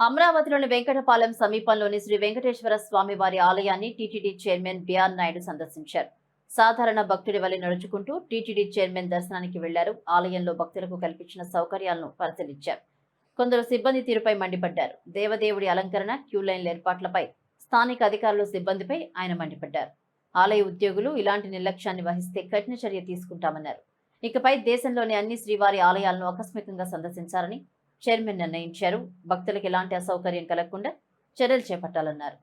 అమరావతిలోని వెంకటపాలెం సమీపంలోని శ్రీ వెంకటేశ్వర స్వామి వారి ఆలయాన్ని టీటీడీ చైర్మన్ బిఆర్ నాయుడు సందర్శించారు. సాధారణ భక్తుడి వలె నడుచుకుంటూ టీటీడీ చైర్మన్ దర్శనానికి వెళ్ళారు. ఆలయంలో భక్తులకు కల్పించిన సౌకర్యాలను పరిశీలించారు. కొందరు సిబ్బంది తీరుపై మండిపడ్డారు. దేవదేవుడి అలంకరణ క్యూ లైన్ల ఏర్పాట్లపై స్థానిక అధికారులు సిబ్బందిపై ఆయన మండిపడ్డారు. ఆలయ ఉద్యోగులు ఇలాంటి నిర్లక్ష్యాన్ని వహిస్తే కఠిన చర్య తీసుకుంటామన్నారు. ఇకపై దేశంలోని అన్ని శ్రీవారి ఆలయాలను ఆకస్మికంగా సందర్శించారని చైర్మన్ నిర్ణయించారు. భక్తులకు ఎలాంటి అసౌకర్యం కలగకుండా చర్యలు చేపట్టాలన్నారు.